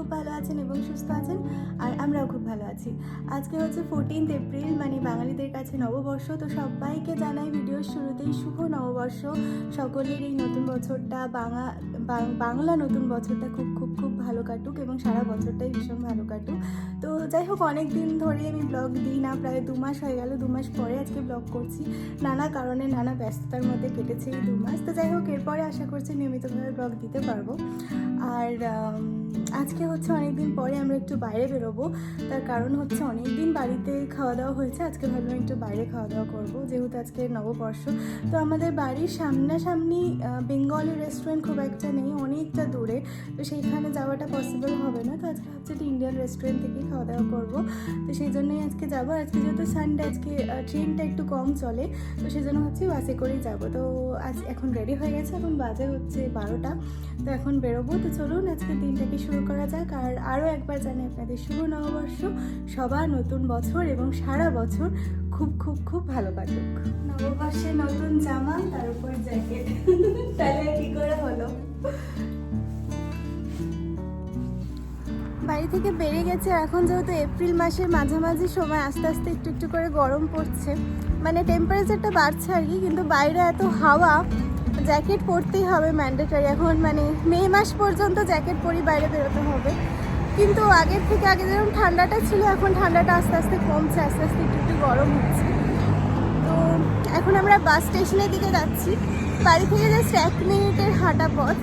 খুব ভালো আছেন এবং সুস্থ আছেন, আর আমরাও খুব ভালো আছি। আজকে হচ্ছে ফোরটিন্থ এপ্রিল মানে বাঙালিদের কাছে নববর্ষ, তো সবাইকে জানাই ভিডিওর শুরুতেই শুভ নববর্ষ। সকলের এই নতুন বছরটা, বাঙা বাংলা নতুন বছরটা খুব খুব খুব ভালো কাটুক এবং সারা বছরটাই ভীষণ ভালো কাটুক। তো যাই হোক, অনেক দিন ধরে আমি ব্লগ দিই না, প্রায় দু মাস হয়ে গেল, দু মাস পরে আজকে ব্লগ করছি। নানা কারণে নানা ব্যস্ততার মধ্যে কেটেছে এই দু মাস। তো যাই হোক, এরপরে আশা করছি নিয়মিতভাবে ব্লগ দিতে পারব। আর আজকে হচ্ছে অনেকদিন পরে আমরা একটু বাইরে বেরোবো। তার কারণ হচ্ছে অনেক দিন বাড়িতে খাওয়া দাওয়া হয়েছে। আজকে ভাবলাম একটু বাইরে খাওয়া দাওয়া করব। যেহেতু আজকে নববর্ষ, তো আমাদের বাড়ির সামনাসামনি বেঙ্গলি রেস্টুরেন্ট খুব একটা নেই, অনেকটা দূরে। তো সেইখানে যাওয়াটা পসিবল হবে না। তো আজকে হচ্ছে ইন্ডিয়ান রেস্টুরেন্ট থেকেই খাওয়া দাওয়া করব। তো সেই জন্যই আজকে যাব। আজকে যেহেতু সানডে আজকে ট্রেনটা একটু কম চলে, তো সেই জন্য ভাবছি বাসে করেই যাব। তো আজ এখন রেডি হয়ে গেছে। এখন বাজে হচ্ছে বারোটা। তো এখন বেরোবো। তো চলুন আজকে দিনটাকে শুরু করা যাক আর আরও একবার জানি আপনাদের শুভ নববর্ষ। সবার নতুন বছর এবং সারা বছর খুব খুব খুব ভালো কাটুক। নববর্ষে নতুন জামা তার উপর জ্যাকেট তাহলে কি করে হলো? বাড়ি থেকে বেরিয়ে গেছে। এখন যেহেতু এপ্রিল মাসের মাঝামাঝি সময় আস্তে আস্তে একটু একটু করে গরম পড়ছে। মানে টেম্পারেচারটা বাড়ছে আর কি কিন্তু বাইরে এত হাওয়া জ্যাকেট পরতেই হবে ম্যান্ডেটারি। এখন মানে মে মাস পর্যন্ত জ্যাকেট পরি বাইরে বেরোতে হবে। কিন্তু আগের থেকে আগে যেরকম ঠান্ডাটা ছিল, এখন ঠান্ডাটা আস্তে আস্তে কমছে, আস্তে আস্তে একটু একটু গরম হচ্ছে। তো এখন আমরা বাস স্টেশনের দিকে যাচ্ছি। বাড়ি থেকে জাস্ট এক মিনিটের হাঁটা পথ।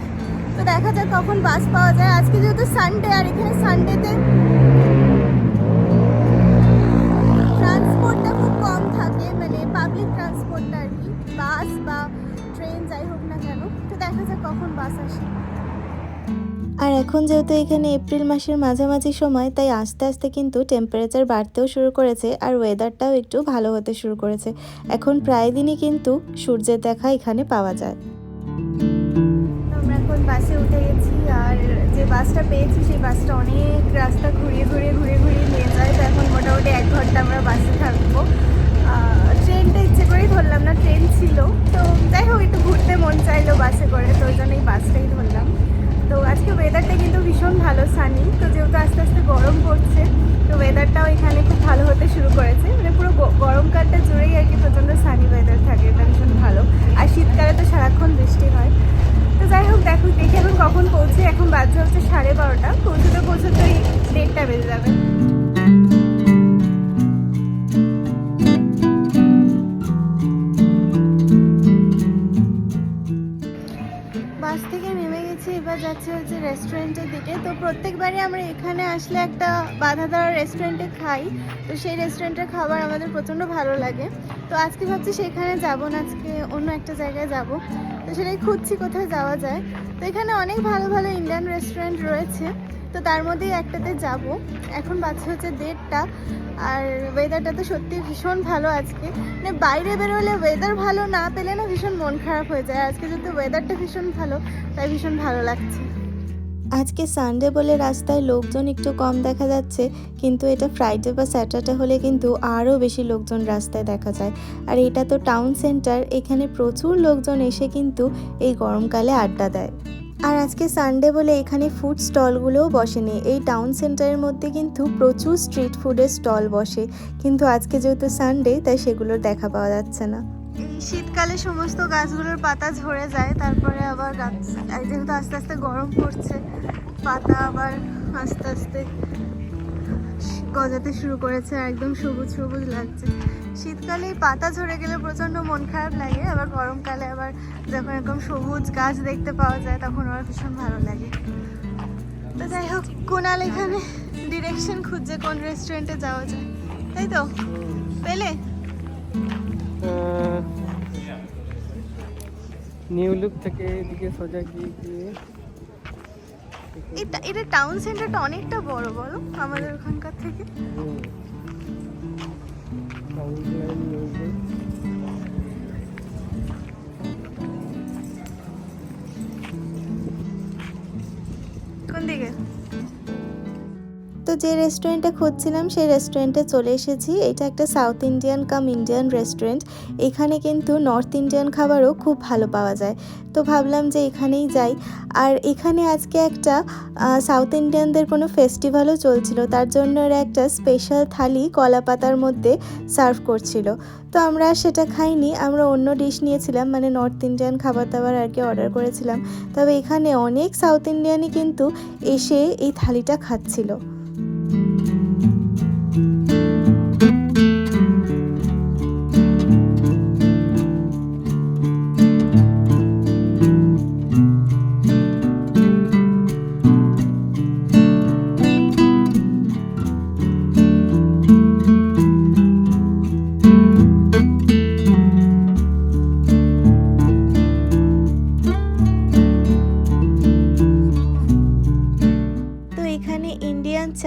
তো দেখা যাক কখন বাস পাওয়া যায়। আজকে যেহেতু সানডে আর এখানে সানডেতে দেখা যাক কখন বাস আসে। আর এখন যেহেতু এখানে এপ্রিল মাসের মাঝামাঝি সময় তাই আস্তে আস্তে কিন্তু টেম্পারেচার বাড়তেও শুরু করেছে আর ওয়েদারটাও একটু ভালো হতে শুরু করেছে। এখন প্রায় দিনই কিন্তু সূর্যের দেখা এখানে পাওয়া যায়। আমরা এখন বাসে উঠে গেছি আর যে বাসটা পেয়েছি সেই বাসটা অনেক রাস্তা ঘুরিয়ে ঘুরিয়ে ঘুরিয়ে ঘুরিয়ে নিয়ে যায়। তো এখন মোটামুটি এক ঘণ্টা আমরা বাসে থাকব। করেই ধরলাম না ট্রেন ছিল। তো যাই হোক, একটু ঘুরতে মন চাইলো বাসে করে, তো ওই জন্য এই বাসটাই ধরলাম। তো আজকে ওয়েদারটা কিন্তু ভীষণ ভালো সানি তো যেহেতু আস্তে আস্তে গরম পড়ছে, তো ওয়েদারটাও এখানে খুব ভালো হতে শুরু করেছে। মানে পুরো গরমকালটা জুড়েই আর কি প্রচণ্ড সানি ওয়েদার থাকে, এটা ভীষণ ভালো। আর শীতকালে তো সারাক্ষণ বৃষ্টি হয়। তো যাই হোক, দেখো, দেখি এখন কখন পৌঁছে। এখন বাজে হচ্ছে সাড়ে বারোটা। পৌঁছতে পৌঁছতে দেড়টা বেজে যাবে। যাচ্ছে হচ্ছে রেস্টুরেন্টের দিকে। তো প্রত্যেকবারই আমরা এখানে আসলে একটা বাধা দেওয়ার রেস্টুরেন্টে খাই। তো সেই রেস্টুরেন্টের খাবার আমাদের প্রচণ্ড ভালো লাগে। তো আজকে ভাবছি সেখানে যাব না, আজকে অন্য একটা জায়গায় যাব। তো সেটাই খুঁজছি কোথায় যাওয়া যায়। তো এখানে অনেক ভালো ভালো ইন্ডিয়ান রেস্টুরেন্ট রয়েছে। তো তার মধ্যেই একটাতে যাব। এখন বাচ্চা হচ্ছে দেড়টা। আর ওয়েদারটা তো সত্যি ভীষণ ভালো আজকে। মানে বাইরে বেরোলে ওয়েদার ভালো না পেলে না ভীষণ মন খারাপ হয়ে যায়। আজকে যেহেতু ওয়েদারটা ভীষণ ভালো, তাই ভীষণ ভালো লাগছে। আজকে সানডে বলে রাস্তায় লোকজন একটু কম দেখা যাচ্ছে, কিন্তু এটা ফ্রাইডে বা স্যাটারডে হলে কিন্তু আরও বেশি লোকজন রাস্তায় দেখা যায়। আর এটা তো টাউন সেন্টার এখানে প্রচুর লোকজন এসে কিন্তু এই গরমকালে আড্ডা দেয়। আর আজকে সানডে বলে এখানে ফুড স্টলগুলোও বসেনি। এই টাউন সেন্টারের মধ্যে কিন্তু প্রচুর স্ট্রিট ফুডের স্টল বসে। কিন্তু আজকে যেহেতু সানডে তাই সেগুলোর দেখা পাওয়া যাচ্ছে না। শীতকালে সমস্ত গাছগুলোর পাতা ঝরে যায়, তারপরে আবার গাছ যেহেতু আস্তে আস্তে গরম পড়ছে, পাতা আবার আস্তে আস্তে গজাতে শুরু করেছে একদম সবুজ সবুজ লাগছে। শীতকালে পাতা ঝরে গেলে প্রচণ্ড মন খারাপ লাগে, আবার গরমকালে আবার যখন এরকম সবুজ গাছ দেখতে পাওয়া যায়, তখন আবার ভীষণ ভালো লাগে। তো যাই হোক, কোনাল এখানে ডিরেকশন খুঁজছে কোন রেস্টুরেন্টে যাওয়া যায়। তাই তো? পেলে? নিউ লুক থেকে এদিকে সোজা গিয়ে গিয়ে এটা এটা টাউন সেন্টারটা অনেকটা বড়, বলো আমাদের ওখানকার থেকে। কোন দিকে তো যে রেস্টুরেন্টটা খুঁজছিলাম, সেই রেস্টুরেন্টে চলে এসেছি। এটা একটা south Indian cum Indian restaurant এখানে কিন্তু নর্থ ইন্ডিয়ান খাবারও খুব ভালো পাওয়া যায়। তো ভাবলাম যে এখানেই যাই। আর এখানে আজকে একটা সাউথ ইন্ডিয়ানদের কোনো ফেস্টিভ্যালও চলছিল। তার জন্য একটা স্পেশাল থালি কলা পাতার মধ্যে সার্ভ করছিল। তো আমরা সেটা খাইনি। আমরা অন্য ডিশ নিয়েছিলাম মানে নর্থ ইন্ডিয়ান খাবার দাবার আর কি অর্ডার করেছিলাম। তবে এখানে অনেক সাউথ ইন্ডিয়ানই কিন্তু এসে এই থালিটা খাচ্ছিল। তো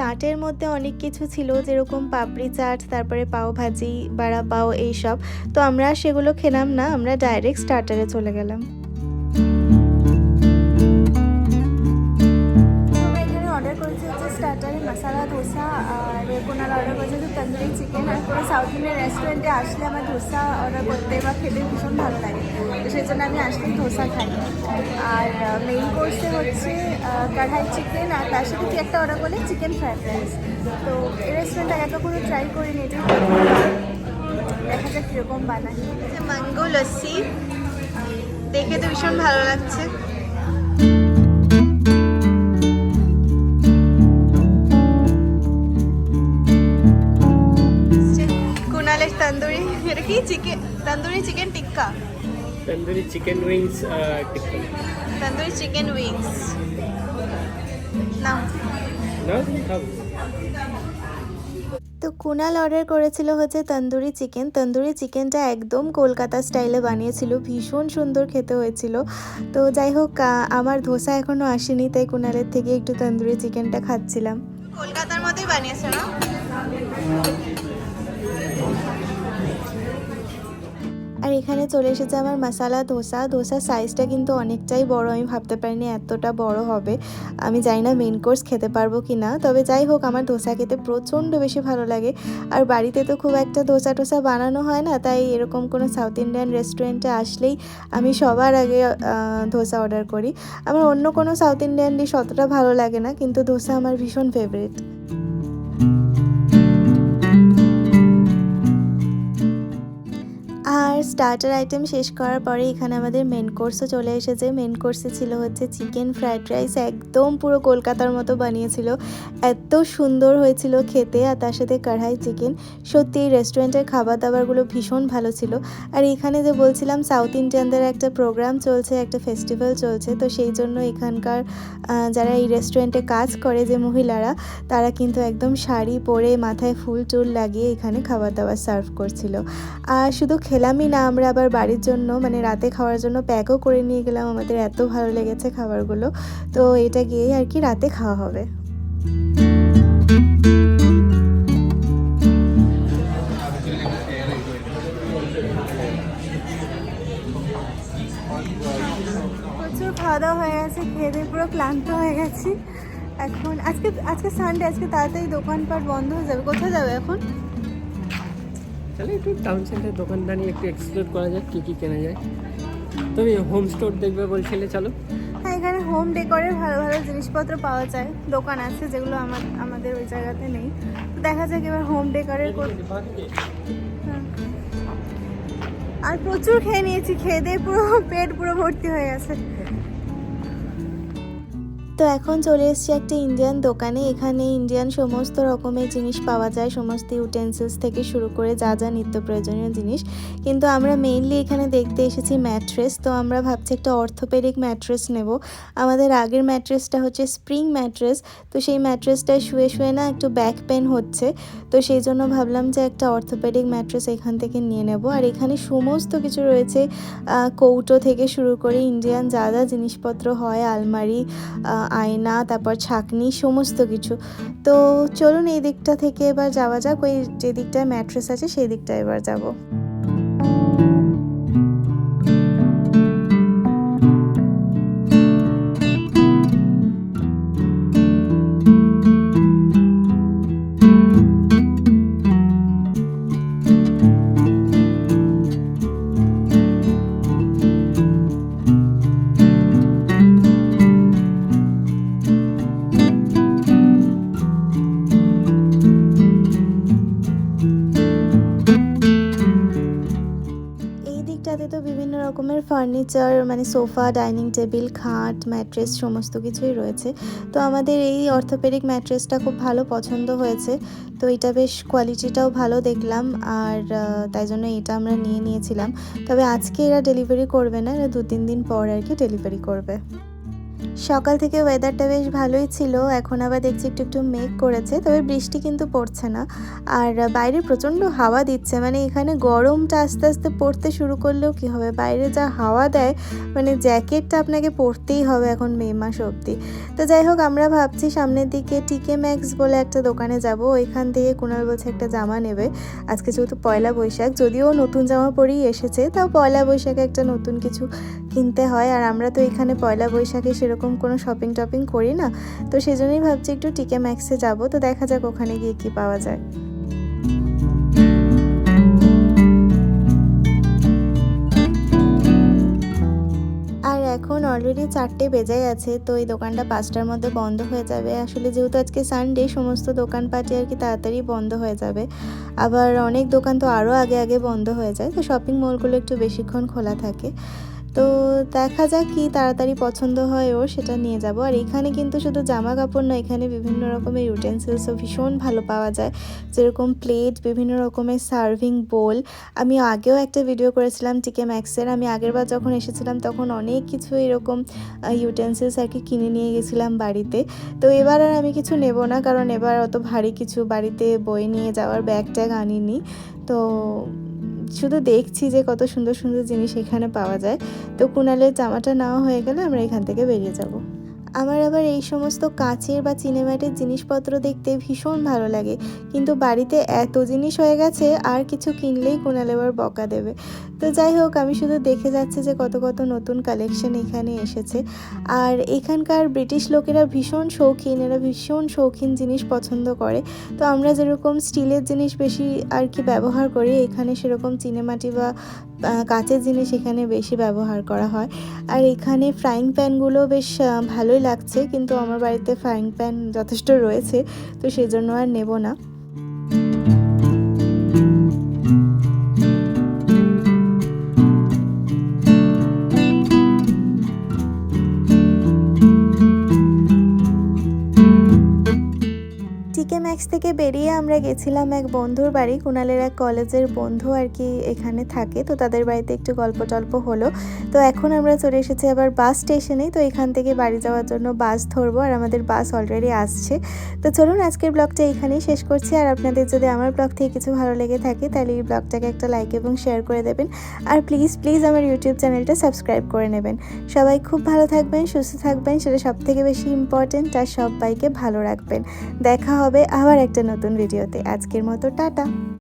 চাটের মধ্যে অনেক কিছু ছিল, যেরকম পাপড়ি চাট, তারপরে পাও ভাজি, বাড়া পাও, এইসব। তো আমরা সেগুলো খেলাম না, আমরা ডাইরেক্ট স্টার্টারে চলে গেলাম। কোনো সাউথ ইন্ডিয়ান রেস্টুরেন্টে আসলে আমার ধোসা অর্ডার করতে বা খেতে ভীষণ ভালো লাগে। তো সেই জন্য আমি আসলেই ধোসা খাই। আর মেইন কোর্সে হচ্ছে কড়াই চিকেন আর তার সাথে কি একটা অর্ডার করলে চিকেন ফ্রাইড রাইস তো এই রেস্টুরেন্টটা এত কোনো ট্রাই করিনি, এটাই। দেখা যাক কীরকম বানাই ম্যাঙ্গো লস্যি, দেখে তো ভীষণ ভালো লাগছে। তন্দুরি এটা কি chicken tandoori chicken tikka tandoori chicken wings tikka tandoori chicken wings নাও না খাব তো কুনাল অর্ডার করেছিল হচ্ছে তন্দুরি চিকেন। তন্দুরি চিকেনটা একদম কলকাতা স্টাইলে বানিয়েছিল ভীষণ সুন্দর খেতে হয়েছিল। তো যাই হোক আমার ধোসা এখনও আসেনি তাই কুনালের থেকে একটু তন্দুরি চিকেনটা খাচ্ছিলাম। কলকাতার মতোই বানিয়েছে না? আর এখানে চলে এসেছে আমার মশালা ধোসা। ধোসার সাইজটা কিন্তু অনেকটাই বড়, আমি ভাবতে পারিনি এতটা বড় হবে। আমি জানি না মেন কোর্স খেতে পারব কি না তবে যাই হোক, আমার ধোসা খেতে প্রচণ্ড বেশি ভালো লাগে। আর বাড়িতে তো খুব একটা ধোসা টোসা বানানো হয় না, তাই এরকম কোনো সাউথ ইন্ডিয়ান রেস্টুরেন্টে আসলেই আমি সবার আগে ধোসা অর্ডার করি। আমার অন্য কোনো সাউথ ইন্ডিয়ান ডিশ অতটা ভালো লাগে না, কিন্তু ধোসা আমার ভীষণ ফেভারিট আর স্টার্টার আইটেম শেষ করার পরে এখানে আমাদের মেন কোর্সও চলে এসেছে। মেন কোর্সে ছিল হচ্ছে চিকেন ফ্রাইড রাইস একদম পুরো কলকাতার মতো বানিয়েছিল। এত সুন্দর হয়েছিল খেতে আর তার সাথে কড়াই চিকেন সত্যি এই রেস্টুরেন্টের খাবার দাবারগুলো ভীষণ ভালো ছিল। আর এখানে যে বলছিলাম সাউথ ইন্ডিয়ানদের একটা প্রোগ্রাম চলছে, একটা ফেস্টিভ্যাল চলছে। তো সেই জন্য এখানকার যারা এই রেস্টুরেন্টে কাজ করে যে মহিলারা, তারা কিন্তু একদম শাড়ি পরে মাথায় ফুল টুল লাগিয়ে এখানে খাবার দাবার সার্ভ করছিল। আর শুধু খেলামই না আমরা আবার বাড়ির জন্য মানে রাতে খাওয়ার জন্য প্যাকও করে নিয়ে গেলাম। আমাদের এত ভালো লেগেছে খাবারগুলো। তো এটা গিয়েই আর কি রাতে খাওয়া হবে। প্রচুর খাওয়া দাওয়া হয়ে গেছে, খেয়ে দিয়ে পুরো ক্লান্ত হয়ে গেছি। এখন, আজকে আজকে সানডে আজকে তাড়াতাড়ি দোকানপাট বন্ধ হয়ে যাবে। কোথায় যাবে এখন? তাহলে একটু টাউন সেন্টার দোকানদারি একটু এক্সপ্লোর করা যাক, কী কী কেনা যায়। তুমি হোম স্টোর দেখবে বলছিলে, চলো। হ্যাঁ এখানে হোম ডেকোরের ভালো ভালো জিনিসপত্র পাওয়া যায়, দোকান আছে যেগুলো আমার, আমাদের ওই জায়গাতে নেই। দেখা যাক এবার হোম ডেকোরের হ্যাঁ। আর প্রচুর খেয়ে নিয়েছি, খেয়ে দিয়ে পুরো পেট পুরো ভর্তি হয়ে গেছে। তো এখন চলে এসেছি একটা ইন্ডিয়ান দোকানে। এখানে ইন্ডিয়ান সমস্ত রকমের জিনিস পাওয়া যায়, সমস্ত ইউটেন্সিলস থেকে শুরু করে যা যা নিত্য প্রয়োজনীয় জিনিস। কিন্তু আমরা মেইনলি এখানে দেখতে এসেছি ম্যাট্রেস তো আমরা ভাবছি একটা অর্থোপেডিক ম্যাট্রেস নেব। আমাদের আগের ম্যাট্রেসটা হচ্ছে স্প্রিং ম্যাট্রেস তো সেই ম্যাট্রেসটায় শুয়ে শুয়ে না একটু ব্যাক পেন হচ্ছে। তো সেই জন্য ভাবলাম যে একটা অর্থোপেডিক ম্যাট্রেস এখান থেকে নিয়ে নেব। আর এখানে সমস্ত কিছু রয়েছে কৌটো থেকে শুরু করে ইন্ডিয়ান যা যা জিনিসপত্র হয়, আলমারি আয়না, তারপর ছাকনি, সমস্ত কিছু। তো চলুন এই দিকটা থেকে এবার যাওয়া যাক। ওই যে দিকটায় ম্যাট্রেস আছে, সেই দিকটা এবার যাব। ফার্নিচার মানে সোফা, ডাইনিং টেবিল, খাট, ম্যাট্রেস সমস্ত কিছুই রয়েছে। তো আমাদের এই অর্থোপেডিক ম্যাট্রেসটা খুব ভালো পছন্দ হয়েছে। তো এটা বেশ কোয়ালিটিটাও ভালো দেখলাম আর তাই জন্য এটা আমরা নিয়ে নিয়েছিলাম। তবে আজকে এরা ডেলিভারি করবে না, এরা দু তিন দিন পর আর কি ডেলিভারি করবে। সকাল থেকে ওয়েদারটা বেশ ভালোই ছিল, এখন আবার দেখছি একটু একটু মেঘ করেছে, তবে বৃষ্টি কিন্তু পড়ছে না। আর বাইরে প্রচণ্ড হাওয়া দিচ্ছে মানে এখানে গরমটা আস্তে আস্তে পড়তে শুরু করলেও কি হবে? বাইরে যা হাওয়া দেয় মানে জ্যাকেটটা আপনাকে পরতেই হবে এখন মে মাস অবধি। তো যাই হোক, আমরা ভাবছি সামনের দিকে টিকে ম্যাক্স বলে একটা দোকানে যাব, ওইখান থেকে কুণাল বলছে একটা জামা নেবে। আজকে যেহেতু পয়লা বৈশাখ, যদিও নতুন জামা পরেই এসেছে, তাও পয়লা বৈশাখে একটা নতুন কিছু কিনতে হয়, আর আমরা তো এখানে পয়লা বৈশাখে সেরকম কোনো শপিং টপিং করি না। তো সেই জন্যই ভাবছি একটু টিকে ম্যাক্সে যাব, তো দেখা যাক ওখানে গিয়ে কি পাওয়া যায়। এখন অলরেডি চারটে বেজে গেছে তো এই দোকানটা পাঁচটার মধ্যে বন্ধ হয়ে যাবে। আসলে যেহেতু আজকে সানডে সমস্ত দোকানপাটি আর কি তাড়াতাড়ি বন্ধ হয়ে যাবে। আবার অনেক দোকান তো আরও আগে আগে বন্ধ হয়ে যায়, তো শপিং মলগুলো একটু বেশিক্ষণ খোলা থাকে। তো দেখা যাক কি তাড়াতাড়ি পছন্দ হয় ওর সেটা নিয়ে যাব। আর এখানে কিন্তু শুধু জামা কাপড় না, এখানে বিভিন্ন রকমের ইউটেন্সিলসও ভীষণ ভালো পাওয়া যায়। যেরকম প্লেট বিভিন্ন রকমের সার্ভিং বোল আমি আগেও একটা ভিডিও করেছিলাম টিকে ম্যাক্সের আমি আগেরবার যখন এসেছিলাম, তখন অনেক কিছু এরকম ইউটেন্সিলস আর কি কিনে নিয়ে গেছিলাম বাড়িতে। তো এবার আর আমি কিছু নেব না, কারণ এবার অত ভারী কিছু বাড়িতে বই নিয়ে যাওয়ার ব্যাগ ট্যাগ আনিনি। তো শুধু দেখছি যে কত সুন্দর সুন্দর জিনিস এখানে পাওয়া যায়। তো কুনালের জামাটা নেওয়া হয়ে গেলে আমরা এখান থেকে বেরিয়ে যাব। আমার আবার এই সমস্ত কাচের বা চিনেমাটির জিনিসপত্র দেখতে ভীষণ ভালো লাগে। কিন্তু বাড়িতে এত জিনিস হয়ে গেছে, আর কিছু কিনলেই কুণাল এবার বকা দেবে। তো যাই হোক, আমি শুধু দেখে যাচ্ছি যে কত কত নতুন কালেকশন এখানে এসেছে। আর এখানকার ব্রিটিশ লোকেরা ভীষণ শৌখিন, এরা ভীষণ শৌখিন জিনিস পছন্দ করে। তো আমরা যেরকম স্টিলের জিনিস বেশি আর কি ব্যবহার করি, এখানে সেরকম চিনেমাটি বা কাচের জিনিস এখানে বেশি ব্যবহার করা হয়। আর এখানে ফ্রাইং প্যানগুলো বেশ ভালোই লাগছে, কিন্তু আমার বাড়িতে ফ্রাইং প্যান যথেষ্ট রয়েছে, তো সেই জন্য আর নেব না। ম্যাক্স থেকে বেরিয়ে আমরা গেছিলাম এক বন্ধুর বাড়ি। কুণালের এক কলেজের বন্ধু আর কি এখানে থাকে, তো তাদের বাড়িতে একটু গল্প টল্প হলো। তো এখন আমরা চলে এসেছি আবার বাস স্টেশনে তো এখান থেকে বাড়ি যাওয়ার জন্য বাস ধরবো আর আমাদের বাস অলরেডি আসছে। তো চলুন আজকের ব্লগটা এখানেই শেষ করছি। আর আপনাদের যদি আমার ব্লগ থেকে কিছু ভালো লেগে থাকে, তাহলে এই ব্লগটাকে একটা লাইক এবং শেয়ার করে দেবেন। আর প্লিজ প্লিজ আমার ইউটিউব চ্যানেলটা সাবস্ক্রাইব করে নেবেন। সবাই খুব ভালো থাকবেন, সুস্থ থাকবেন, সেটা সব থেকে বেশি ইম্পর্ট্যান্ট আর সবাইকে ভালো রাখবেন। দেখা হবে আবার একটা নতুন ভিডিওতে। আজকের মতো টাটা।